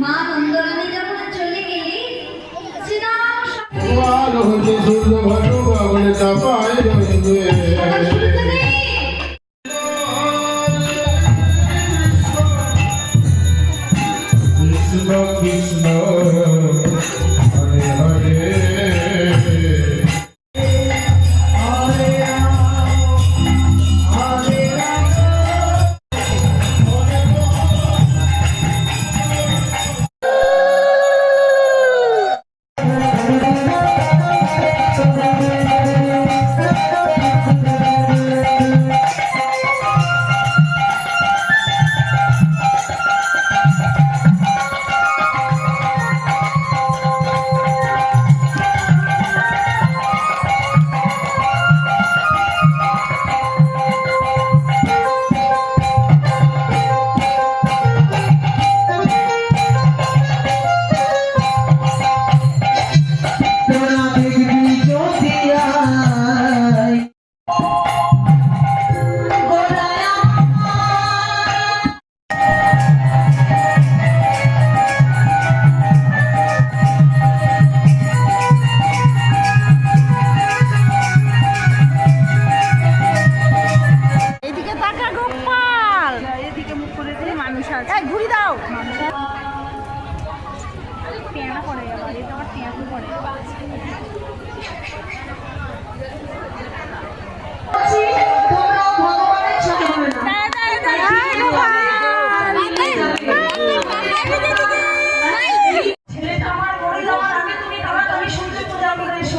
মা নন্দরানী যখন চলে গেলে হতে সূর্য ভানু বাবলে চাপাই রইবে কৃষ্ণ কৃষ্ণ। টেনা পড়ে গেল এটা পড়ে ছেলেটা সূর্য পূজা করে এসো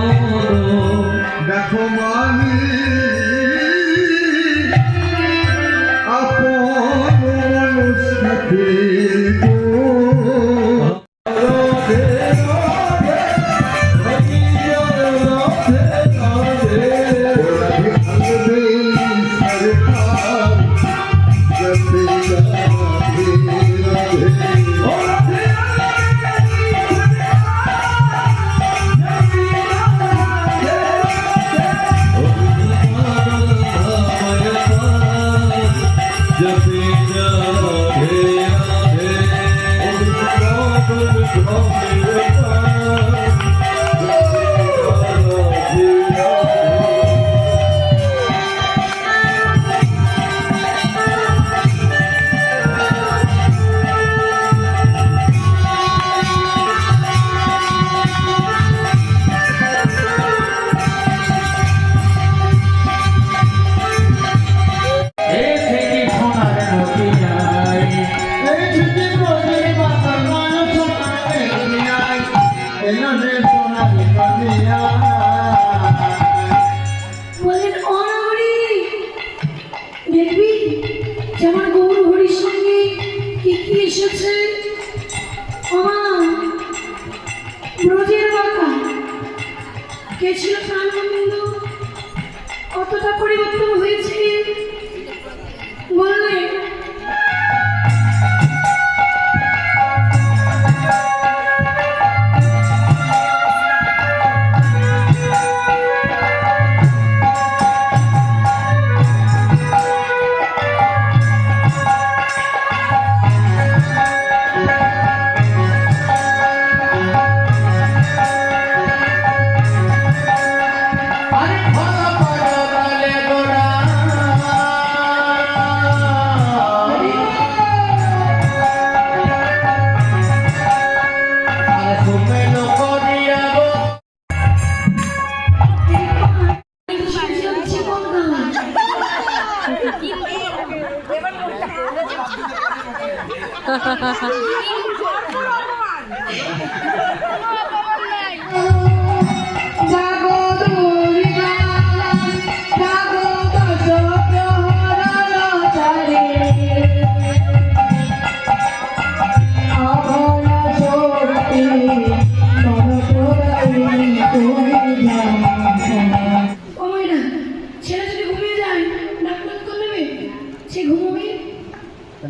Oh,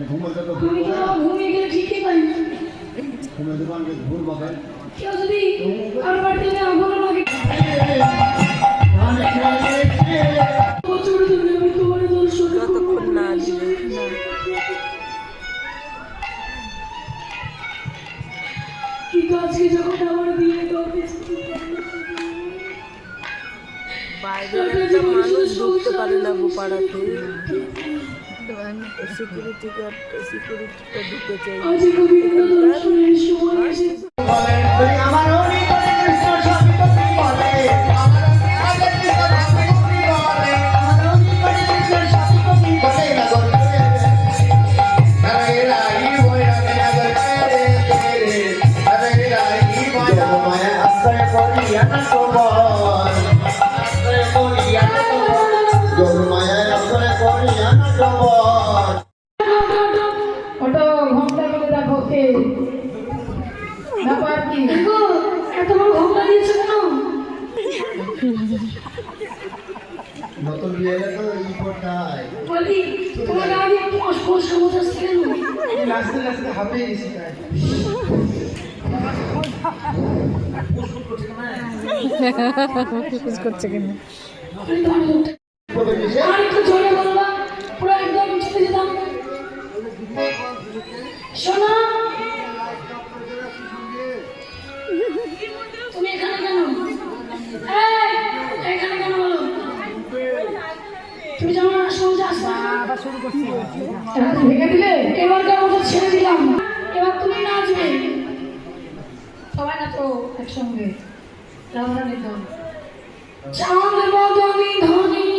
ঘুমোতে তো আমি তো ঘুমিয়ে গেলে ঠিকই পাই না? ঘুমের দোকানকে ঘুর বাবা কেউ যদি কারও বাড়িতে লাগে যতক্ষণ না কিন্তু আজকে যখন আমার বিয়ে বাইরে একটা মানুষ ঢুকতে পারে না গো güvenlik. Security guard, security guard. Artık o bir kadar şuraya şu an পড়তাই বলি তোমার আগে একটু অস্পষ্ট বোঝাচ্ছে কেন নাচতে নাচতে হাঁপিয়ে গেছি করছে কেন আমি আর একটু জোরে বলবা পুরো একদম যেতাম। শোনো ভেঙে দিলে মতো ছেড়ে নাচবে। সবাই একসঙ্গে। রামরানের দল। চাঁদ বদনি ধনী